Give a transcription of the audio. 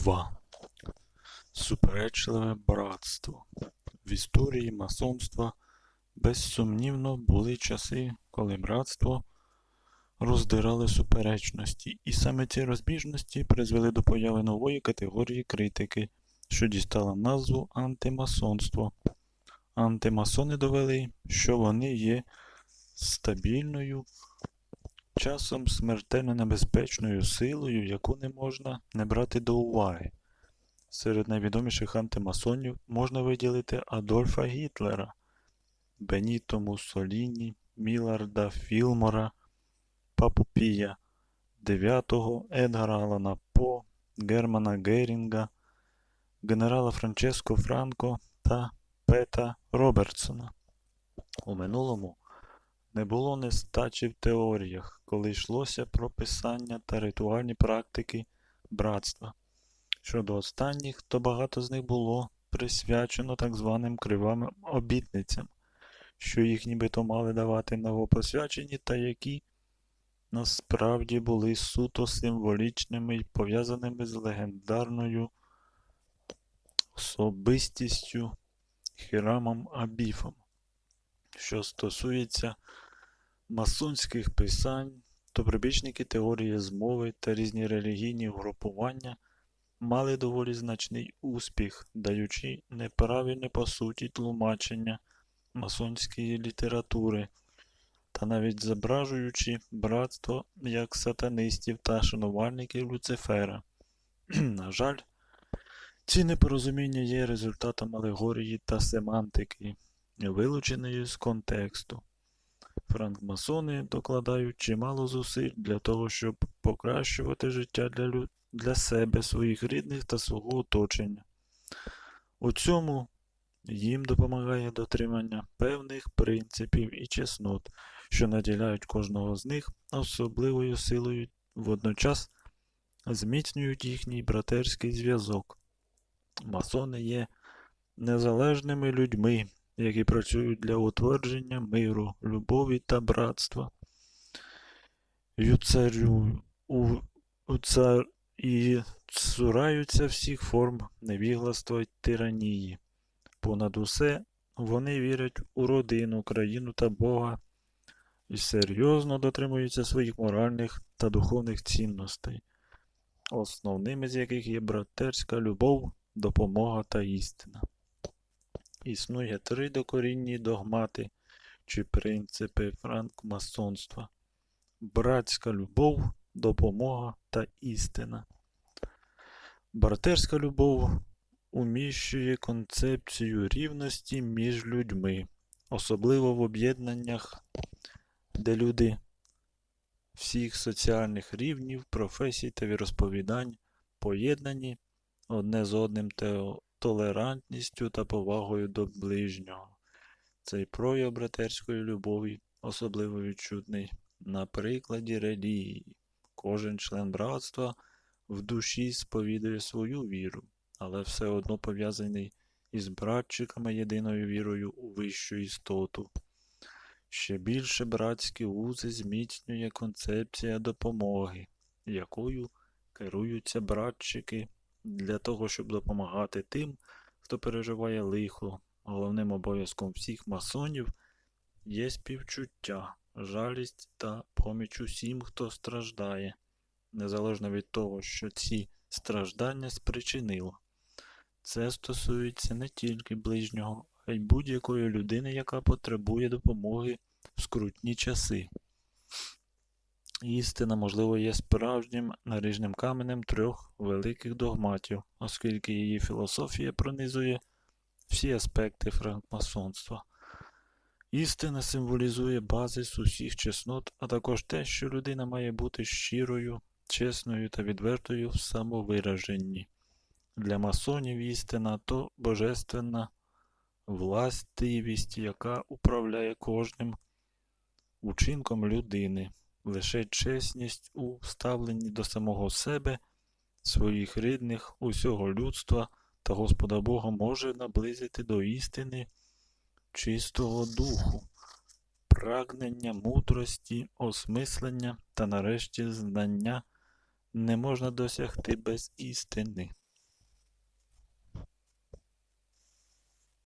2. Суперечливе братство. В історії масонства безсумнівно були часи, коли братство роздирали суперечності, і саме ці розбіжності призвели до появи нової категорії критики, що дістала назву антимасонство. Антимасони довели, що вони є стабільною, часом смертельно небезпечною силою, яку не можна не брати до уваги. Серед найвідоміших антимасонів можна виділити Адольфа Гітлера, Беніто Муссоліні, Міларда Філмора, Папу Пія IX, Едгара Алана По, Германа Герінга, генерала Франческо Франко та Пета Робертсона. У минулому не було нестачі в теоріях, коли йшлося про писання та ритуальні практики братства. Щодо останніх, то багато з них було присвячено так званим кривавим обітницям, що їх нібито мали давати новопосвячені та які насправді були суто символічними і пов'язаними з легендарною особистістю Хірамом Абіфом. Що стосується масонських писань, то прибічники теорії змови та різні релігійні угрупування мали доволі значний успіх, даючи неправильне по суті тлумачення масонської літератури та навіть зображуючи братство як сатанистів та шанувальників Люцифера. На жаль, ці непорозуміння є результатом алегорії та семантики, вилученої з контексту. Франкмасони докладають чимало зусиль для того, щоб покращувати життя для, лю... для себе, своїх рідних та свого оточення. У цьому їм допомагає дотримання певних принципів і чеснот, що наділяють кожного з них особливою силою, водночас зміцнюють їхній братерський зв'язок. Масони є незалежними людьми, які працюють для утвердження миру, любові та братства. Юцарю, у, у цар, і цураються всіх форм невігластва й тиранії. Понад усе вони вірять у родину, країну та Бога і серйозно дотримуються своїх моральних та духовних цінностей, основними з яких є братерська любов, допомога та істина. Існує три докорінні догмати чи принципи франкмасонства братська любов, допомога та істина. Братерська любов уміщує концепцію рівності між людьми, особливо в об'єднаннях, де люди всіх соціальних рівнів, професій та віросповідань поєднані одне з одним толерантністю та повагою до ближнього. Цей прояв братерської любові особливо відчутний на прикладі релігії. Кожен член братства в душі сповідує свою віру, але все одно пов'язаний із братчиками єдиною вірою у вищу істоту. Ще більше братські узи зміцнює концепція допомоги, якою керуються братчики для того, щоб допомагати тим, хто переживає лихо. Головним обов'язком всіх масонів є співчуття, жалість та поміч усім, хто страждає, незалежно від того, що ці страждання спричинило. Це стосується не тільки ближнього, а й будь-якої людини, яка потребує допомоги в скрутні часи. Істина, можливо, є справжнім наріжним каменем трьох великих догматів, оскільки її філософія пронизує всі аспекти франкмасонства. Істина символізує базис усіх чеснот, а також те, що людина має бути щирою, чесною та відвертою в самовираженні. Для масонів істина то божественна властивість, яка управляє кожним учинком людини. Лише чесність у ставленні до самого себе, своїх рідних, усього людства та Господа Бога може наблизити до істини чистого духу, прагнення мудрості, осмислення та нарешті знання не можна досягти без істини.